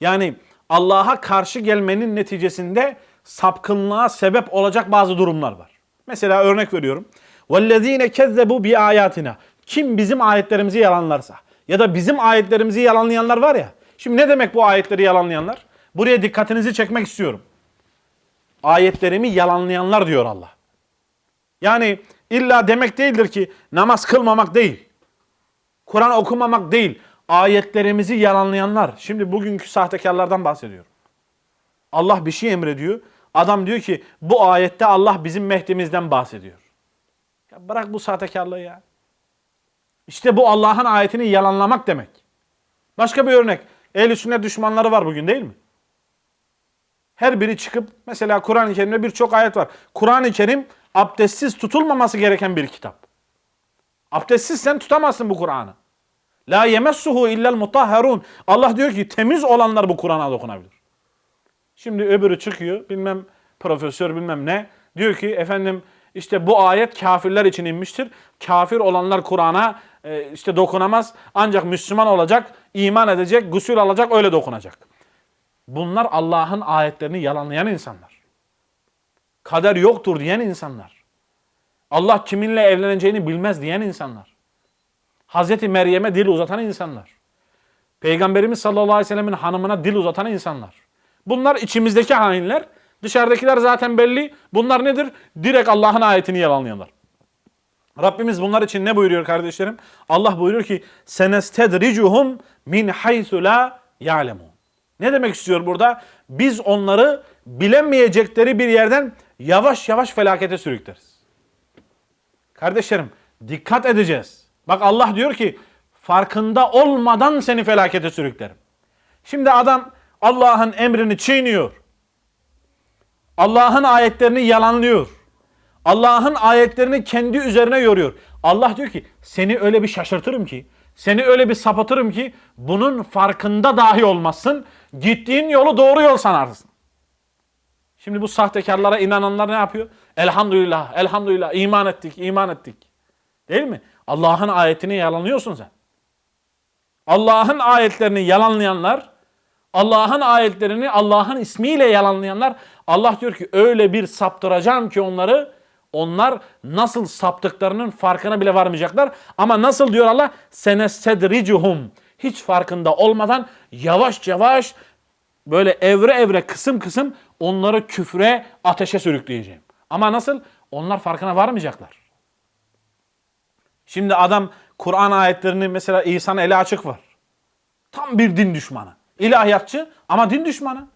Yani Allah'a karşı gelmenin neticesinde sapkınlığa sebep olacak bazı durumlar var. Mesela örnek veriyorum. وَالَّذ۪ينَ كَذَّبُوا بِآيَاتِنَا Kim bizim ayetlerimizi yalanlarsa ya da bizim ayetlerimizi yalanlayanlar var ya. Şimdi ne demek bu ayetleri yalanlayanlar? Buraya dikkatinizi çekmek istiyorum. Ayetlerimi yalanlayanlar diyor Allah. Yani illa demek değildir ki namaz kılmamak değil. Kur'an okumamak değil. Ayetlerimizi yalanlayanlar. Şimdi bugünkü sahtekarlardan bahsediyorum. Allah bir şey emrediyor. Adam diyor ki bu ayette Allah bizim Mehdi'mizden bahsediyor. Ya bırak bu sahtekarlığı ya. İşte bu Allah'ın ayetini yalanlamak demek. Başka bir örnek. Ehl-i sünnet düşmanları var bugün değil mi? Her biri çıkıp mesela Kur'an-ı Kerim'de birçok ayet var. Kur'an-ı Kerim abdestsiz tutulmaması gereken bir kitap. Abdestsiz sen tutamazsın bu Kur'an'ı. La yemessuhu illel mutahharun. Allah diyor ki temiz olanlar bu Kur'an'a dokunabilir. Şimdi öbürü çıkıyor bilmem profesör bilmem ne. Diyor ki efendim işte bu ayet kafirler için inmiştir. Kafir olanlar Kur'an'a e, işte dokunamaz. Ancak Müslüman olacak, iman edecek, gusül alacak öyle dokunacak. Bunlar Allah'ın ayetlerini yalanlayan insanlar. Kader yoktur diyen insanlar. Allah kiminle evleneceğini bilmez diyen insanlar. Hazreti Meryem'e dil uzatan insanlar. Peygamberimiz sallallahu aleyhi ve sellemin hanımına dil uzatan insanlar. Bunlar içimizdeki hainler. Dışarıdakiler zaten belli. Bunlar nedir? Direkt Allah'ın ayetini yalanlayanlar. Rabbimiz bunlar için ne buyuruyor kardeşlerim? Allah buyuruyor ki senestedricuhum min haythu la ya'lemun. Ne demek istiyor burada? Biz onları bilemeyecekleri bir yerden yavaş yavaş felakete sürükleriz. Kardeşlerim dikkat edeceğiz. Bak Allah diyor ki farkında olmadan seni felakete sürüklerim. Şimdi adam Allah'ın emrini çiğniyor. Allah'ın ayetlerini yalanlıyor. Allah'ın ayetlerini kendi üzerine yoruyor. Allah diyor ki seni öyle bir şaşırtırım ki, seni öyle bir sapıtırım ki bunun farkında dahi olmazsın. Gittiğin yolu doğru yol sanarsın. Şimdi bu sahtekarlara inananlar ne yapıyor? Elhamdülillah, elhamdülillah iman ettik, iman ettik. Değil mi? Allah'ın ayetini yalanlıyorsun sen. Allah'ın ayetlerini yalanlayanlar, Allah'ın ayetlerini Allah'ın ismiyle yalanlayanlar, Allah diyor ki öyle bir saptıracağım ki onları, onlar nasıl saptıklarının farkına bile varmayacaklar. Ama nasıl diyor Allah? Senesedricuhum. Hiç farkında olmadan yavaş yavaş böyle evre evre kısım kısım onları küfre ateşe sürükleyeceğim. Ama nasıl? Onlar farkına varmayacaklar. Şimdi adam Kur'an ayetlerini mesela İsa'nın eli açık var. Tam bir din düşmanı. İlahiyatçı ama din düşmanı.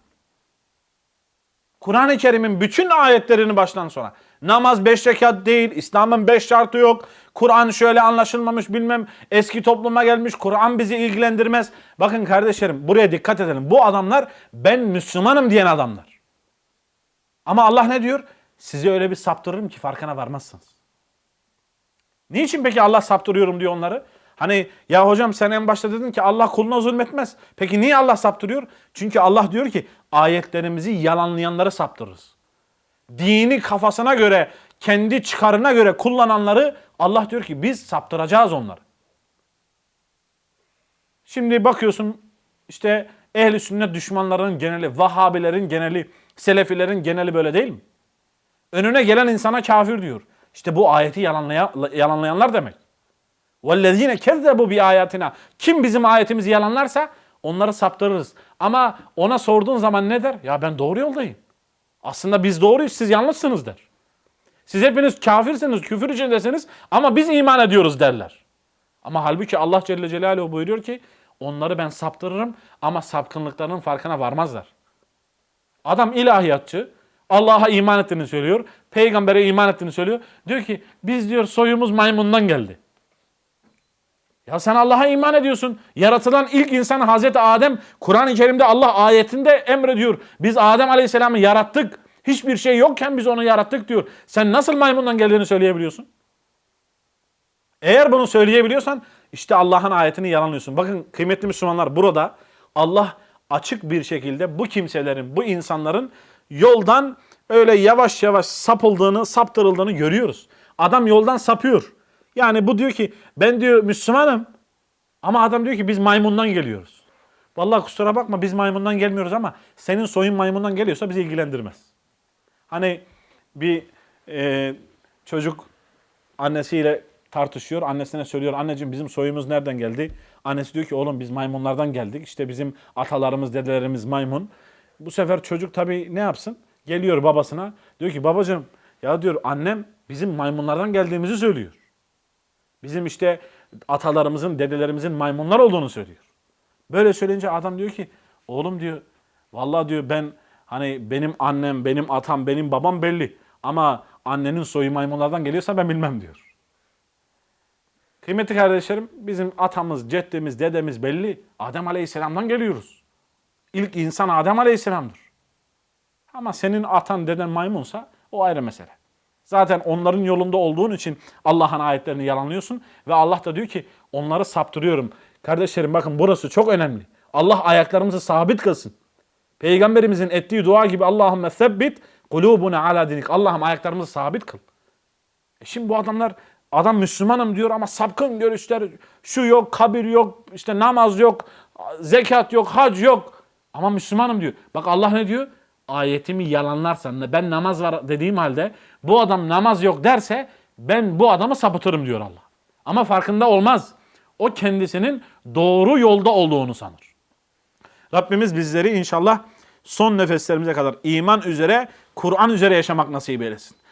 Kur'an-ı Kerim'in bütün ayetlerini baştan sona. Namaz beş rekat değil, İslam'ın beş şartı yok. Kur'an şöyle anlaşılmamış bilmem eski topluma gelmiş. Kur'an bizi ilgilendirmez. Bakın kardeşlerim buraya dikkat edelim. Bu adamlar ben Müslümanım diyen adamlar. Ama Allah ne diyor? Sizi öyle bir saptırırım ki farkına varmazsınız. Niçin peki Allah saptırıyorum diyor onları? Hani ya hocam sen en başta dedin ki Allah kuluna zulmetmez. Peki niye Allah saptırıyor? Çünkü Allah diyor ki ayetlerimizi yalanlayanları saptırırız. Dini kafasına göre, kendi çıkarına göre kullananları Allah diyor ki biz saptıracağız onları. Şimdi bakıyorsun işte ehli sünnet düşmanlarının geneli, Vahabilerin geneli, Selefilerin geneli böyle değil mi? Önüne gelen insana kafir diyor. İşte bu ayeti yalanlayan, yalanlayanlar demek. وَالَّذ۪ينَ كَذَّبُوا بِآيَاتِنَا Kim bizim ayetimizi yalanlarsa onları saptırırız. Ama ona sorduğun zaman ne der? Ya ben doğru yoldayım. Aslında biz doğruyuz, siz yanlışsınız der. Siz hepiniz kafirsiniz, küfür içindesiniz ama biz iman ediyoruz derler. Ama halbuki Allah Celle Celaluhu buyuruyor ki onları ben saptırırım ama sapkınlıklarının farkına varmazlar. Adam ilahiyatçı, Allah'a iman ettiğini söylüyor, peygambere iman ettiğini söylüyor. Diyor ki biz diyor soyumuz maymundan geldi. Ya sen Allah'a iman ediyorsun. Yaratılan ilk insan Hazreti Adem Kur'an-ı Kerim'de Allah ayetinde emrediyor. Biz Adem Aleyhisselam'ı yarattık. Hiçbir şey yokken biz onu yarattık diyor. Sen nasıl maymundan geldiğini söyleyebiliyorsun? Eğer bunu söyleyebiliyorsan işte Allah'ın ayetini yalanlıyorsun. Bakın kıymetli Müslümanlar burada Allah açık bir şekilde bu kimselerin, bu insanların yoldan öyle yavaş yavaş sapıldığını, saptırıldığını görüyoruz. Adam yoldan sapıyor. Yani bu diyor ki ben diyor Müslümanım ama adam diyor ki biz maymundan geliyoruz. Vallahi kusura bakma biz maymundan gelmiyoruz ama senin soyun maymundan geliyorsa bizi ilgilendirmez. Hani bir e, çocuk annesiyle tartışıyor. Annesine söylüyor anneciğim bizim soyumuz nereden geldi? Annesi diyor ki oğlum biz maymunlardan geldik. İşte bizim atalarımız, dedelerimiz maymun. Bu sefer çocuk tabii ne yapsın? Geliyor babasına. Diyor ki babacığım ya diyor annem bizim maymunlardan geldiğimizi söylüyor. Bizim işte atalarımızın, dedelerimizin maymunlar olduğunu söylüyor. Böyle söyleyince adam diyor ki oğlum diyor vallahi diyor ben hani benim annem, benim atam, benim babam belli. Ama annenin soyu maymunlardan geliyorsa ben bilmem diyor. Kıymetli kardeşlerim bizim atamız, ceddemiz, dedemiz belli. Adem Aleyhisselam'dan geliyoruz. İlk insan Adem Aleyhisselam'dır. Ama senin atan deden maymunsa o ayrı mesele. Zaten onların yolunda olduğun için Allah'ın ayetlerini yalanlıyorsun ve Allah da diyor ki onları saptırıyorum. Kardeşlerim bakın burası çok önemli. Allah ayaklarımızı sabit kılsın. Peygamberimizin ettiği dua gibi Allahümme sebbit kulubuna ala dinik. Allah'ım ayaklarımızı sabit kıl. E şimdi bu adamlar adam Müslümanım diyor ama sapkın görüşler şu yok, kabir yok, işte namaz yok, zekat yok, hac yok. Ama Müslümanım diyor. Bak Allah ne diyor? Ayetimi yalanlarsan ben namaz var dediğim halde bu adam namaz yok derse ben bu adamı sapıtırım diyor Allah. Ama farkında olmaz. O kendisinin doğru yolda olduğunu sanır. Rabbimiz bizleri inşallah son nefeslerimize kadar iman üzere, Kur'an üzere yaşamak nasip eylesin.